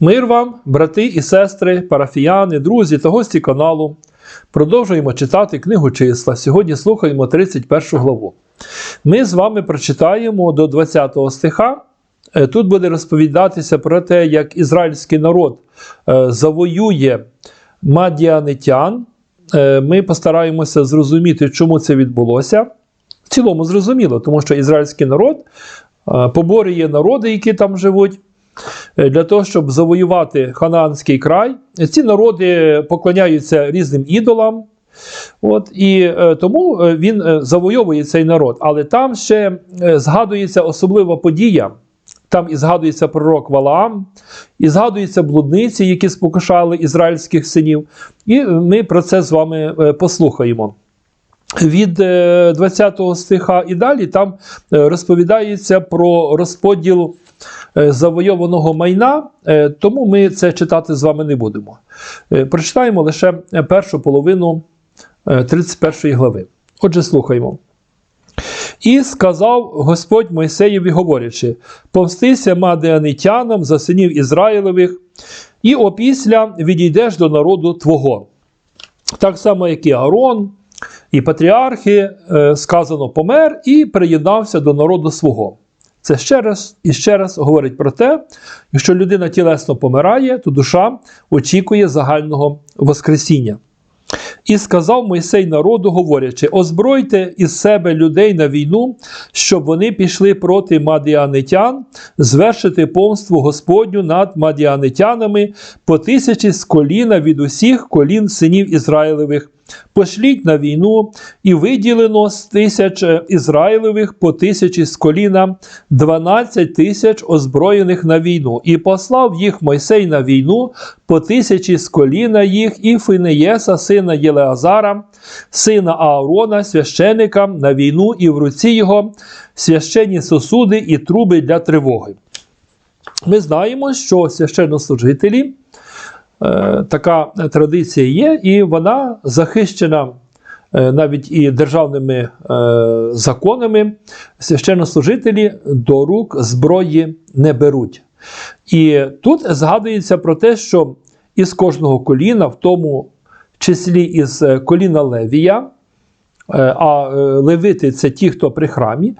Мир вам, брати і сестри, парафіяни, друзі та гості каналу. Продовжуємо читати книгу числа. Сьогодні слухаємо 31 главу. Ми з вами прочитаємо до 20 стиха. Е, Тут буде розповідатися про те, як ізраїльський народ е, завоює мадіанитян. Е, Ми постараємося зрозуміти, чому це відбулося. В цілому зрозуміло, тому що ізраїльський народ поборює народи, які там живуть. Е, Для того, щоб завоювати ханаанський край, ці народи поклоняються різним ідолам. От, і е, тому е, він завойовує цей народ. Але там ще згадується особлива подія. Там і згадується пророк Валаам, і згадуються блудниці, які спокушали ізраїльських синів. І ми про це з вами послухаємо. Від е, 20 стиха і далі там розповідається про розподіл завойованого майна, е, тому ми це читати з вами не будемо. Е, Прочитаємо лише е, першу половину е, 31 глави. Отже, слухаймо. І сказав Господь Мойсеєві, говорячи: Повстися мадеанитянам за синів Ізраїлевих, і опісля відійдеш до народу Твого. Так само, як і Аарон, і патріархи, е, сказано, помер і приєднався до народу свого. Це ще раз і ще раз говорить про те, якщо людина тілесно помирає, то душа очікує загального Воскресіння. І сказав Мойсей народу, говорячи: озбройте із себе людей на війну, щоб вони пішли проти мадіанитян, звершити помству Господню над мадіанитянами по тисячі з коліна від усіх колін синів Ізраїлевих. Пошліть на війну, і виділено з тисяч е, Ізраїлевих по тисячі з коліна 12 тисяч озброєних на війну, і послав їх Мойсей на війну по тисячі з коліна їх, і Финеєса, сина Єлеазара, сина Аарона, священика на війну, і в руці його священні сосуди і труби для тривоги. Ми знаємо, що священнослужителі. Е, така традиція є, і вона захищена е, навіть і державними е, законами. Священнослужителі до рук зброї не беруть. І тут згадується про те, що із кожного коліна, в тому числі із коліна Левія, а левити це ті, хто при храмі,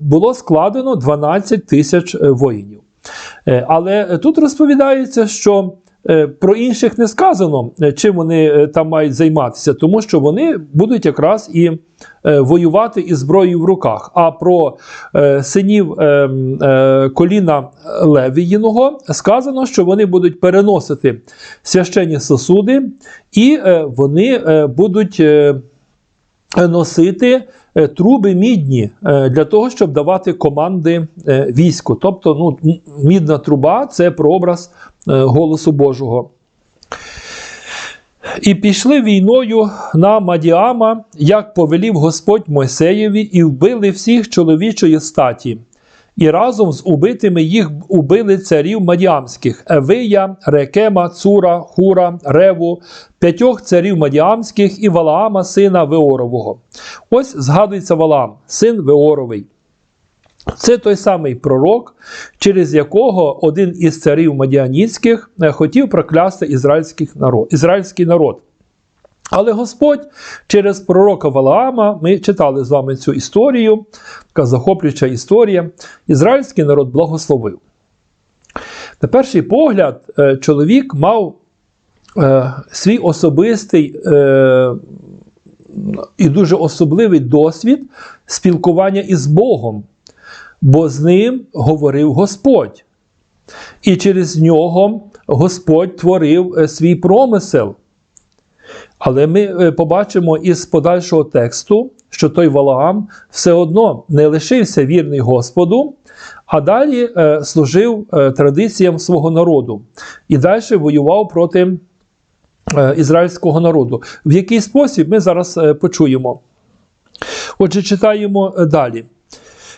було складено 12 тисяч воїнів. Але тут розповідається, що Е, Про інших не сказано, е, чим вони е, там мають займатися, тому що вони будуть якраз і воювати із зброєю в руках. А про синів коліна Левіїного сказано, що вони будуть переносити священні сосуди, і вони будуть носити труби мідні для того, щоб давати команди війську. Тобто, ну, мідна труба це прообраз голосу Божого. І пішли війною на Мадіама, як повелів Господь Мойсеєві, і вбили всіх чоловічої статі. І разом з убитими їх убили царів Мадіамських Евия, Рекема, Цура, Хура, Реву, п'ятьох царів Мадіамських і Валаама, сина Веорового. Ось згадується Валаам, син Веоровий. Це той самий пророк, через якого один із царів Мадіаніцьких хотів проклясти ізраїльський народ. Але Господь через пророка Валаама, ми читали з вами цю історію, така захоплююча історія, ізраїльський народ благословив. На перший погляд, е, чоловік мав е, свій особистий е, і дуже особливий досвід спілкування із Богом бо з ним говорив Господь. І через нього Господь творив е, свій промисел. Але ми е, побачимо із подальшого тексту, що той Валаам все одно не лишився вірний Господу, а далі е, служив традиціям свого народу і далі воював проти ізраїльського народу. В який спосіб ми зараз почуємо. Отже, читаємо далі.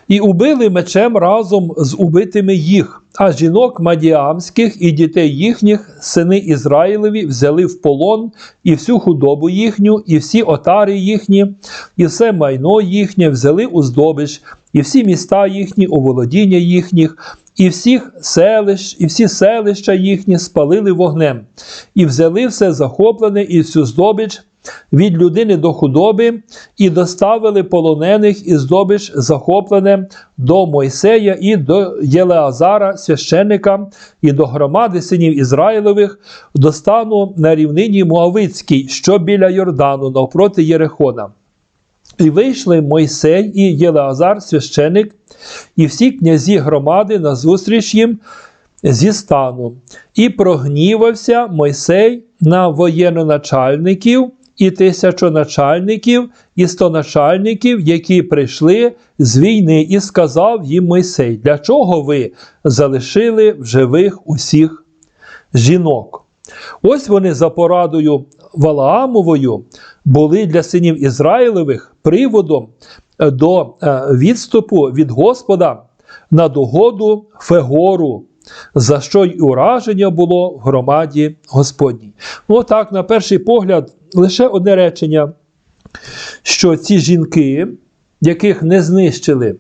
І убили мечем разом з убитими їх, а жінок мадіамських і дітей їхніх, сини Ізраїлеві, взяли в полон і всю худобу їхню, і всі отари їхні, і все майно їхнє взяли у здобич, і всі міста їхні, у володіння їхніх, і всіх селищ, і всі селища їхні спалили вогнем, і взяли все захоплене і всю здобич від людини до худоби, і доставили полонених і здобич захоплене до Мойсея і до Єлеазара, священника, і до громади синів Ізраїлових, до стану на рівнині Муавицькій, що біля Йордану, навпроти Єрехона. І вийшли Мойсей і Єлеазар, священик, і всі князі громади назустріч їм зі стану. І прогнівався Мойсей на воєнноначальників і тисячоначальників, і стоначальників, які прийшли з війни, і сказав їм Мойсей, для чого ви залишили в живих усіх жінок? Ось вони за порадою Валаамовою були для синів Ізраїлевих приводом е, до е, відступу від Господа на догоду Фегору, за що й ураження було в громаді Господній. Ну, так, на перший погляд, лише одне речення, що ці жінки, яких не знищили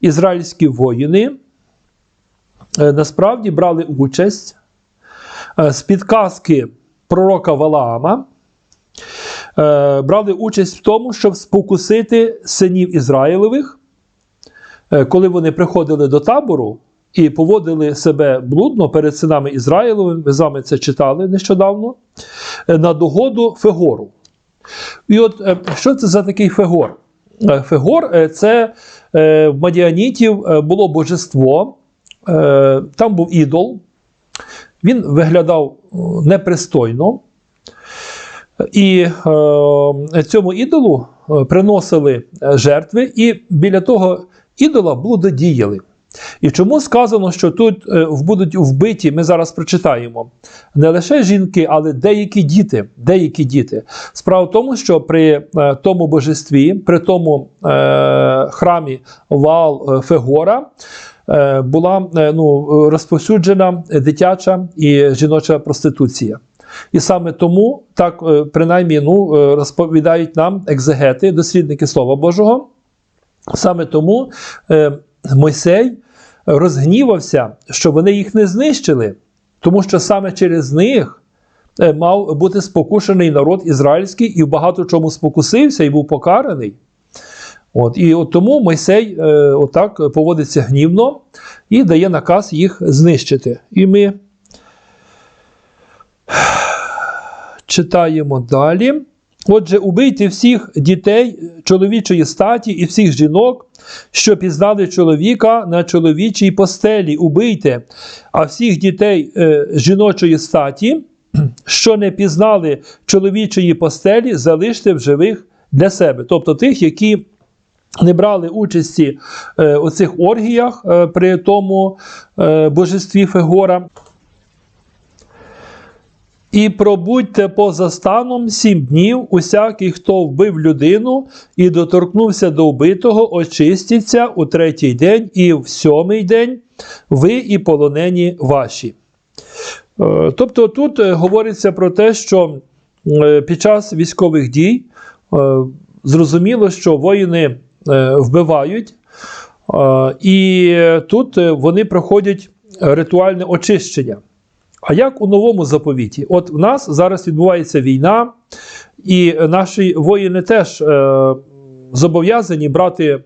ізраїльські воїни, е, насправді брали участь е, з підказки пророка Валаама, е, брали участь в тому, щоб спокусити синів Ізраїлевих, е, коли вони приходили до табору і поводили себе блудно перед синами Ізраїлевими, ми з вами це читали нещодавно, на догоду Фегору. І от е, що це за такий Фегор? Е, Фегор е, це е, в Мадіанітів е, було божество, е, там був ідол, він виглядав е, непристойно. І е, цьому ідолу е, приносили е, жертви, і біля того ідола блудодіяли. І чому сказано, що тут е, будуть вбиті, ми зараз прочитаємо, не лише жінки, але деякі діти. Деякі діти. Справа в тому, що при е, тому божестві, при тому е, храмі Ваал е, Фегора, була ну, розповсюджена дитяча і жіноча проституція. І саме тому, так принаймні ну, розповідають нам екзегети, дослідники Слова Божого. Саме тому Мойсей розгнівався, що вони їх не знищили, тому що саме через них е, мав бути спокушений народ ізраїльський і в багато чому спокусився і був покараний. От, І от тому Мойсей е, отак поводиться гнівно і дає наказ їх знищити. І ми читаємо далі. Отже, убийте всіх дітей чоловічої статі і всіх жінок, що пізнали чоловіка на чоловічій постелі. Убийте, а всіх дітей е, жіночої статі, що не пізнали чоловічої постелі, залиште в живих для себе. Тобто тих, які не брали участі е, у цих оргіях е, при тому е, божестві Фегора. І пробудьте поза станом сім днів, усякий, хто вбив людину і доторкнувся до вбитого, очиститься у третій день і в сьомий день ви і полонені ваші. Е, Тобто тут е, говориться про те, що е, під час військових дій зрозуміло, що воїни вбивають, і тут вони проходять ритуальне очищення. А як у новому заповіті? От в нас зараз відбувається війна, і наші воїни теж е, зобов'язані брати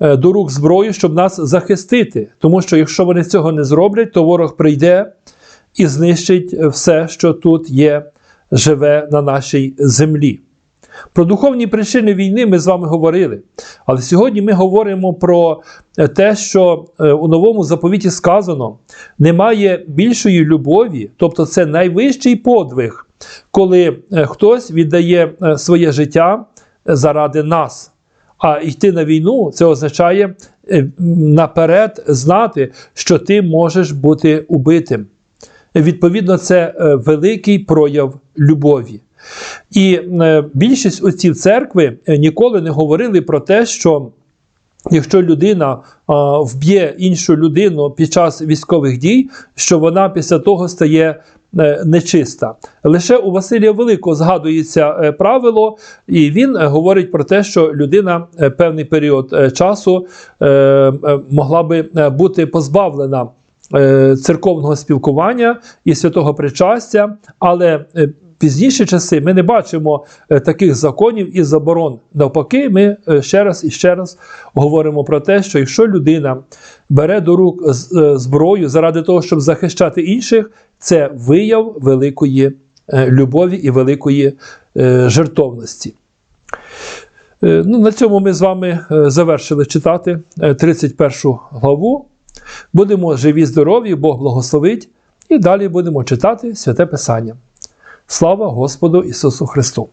е, до рук зброю, щоб нас захистити. Тому що якщо вони цього не зроблять, то ворог прийде і знищить все, що тут є, живе на нашій землі. Про духовні причини війни ми з вами говорили. Але сьогодні ми говоримо про е, те, що е, у новому заповіті сказано: немає більшої любові, тобто це найвищий подвиг, коли е, хтось віддає своє життя заради нас. А йти на війну це означає наперед знати, що ти можеш бути убитим. Відповідно, це великий прояв любові. І е, більшість отців церкви е, ніколи не говорили про те, що якщо людина вб'є іншу людину під час військових дій, що вона після того стає е, нечиста. Лише у Василія Великого згадується правило, і він говорить про те, що людина певний період часу могла би бути позбавлена церковного спілкування і святого причастя, але пізніші часи ми не бачимо е, таких законів і заборон. Навпаки, ми е, ще раз і ще раз говоримо про те, що якщо людина бере до рук е, зброю заради того, щоб захищати інших, це вияв великої любові і великої жертовності. Ну, на цьому ми з вами завершили читати е, 31 главу. Будемо живі, здорові, Бог благословить, і далі будемо читати Святе Писання. Слава Господу Ісусу Христу!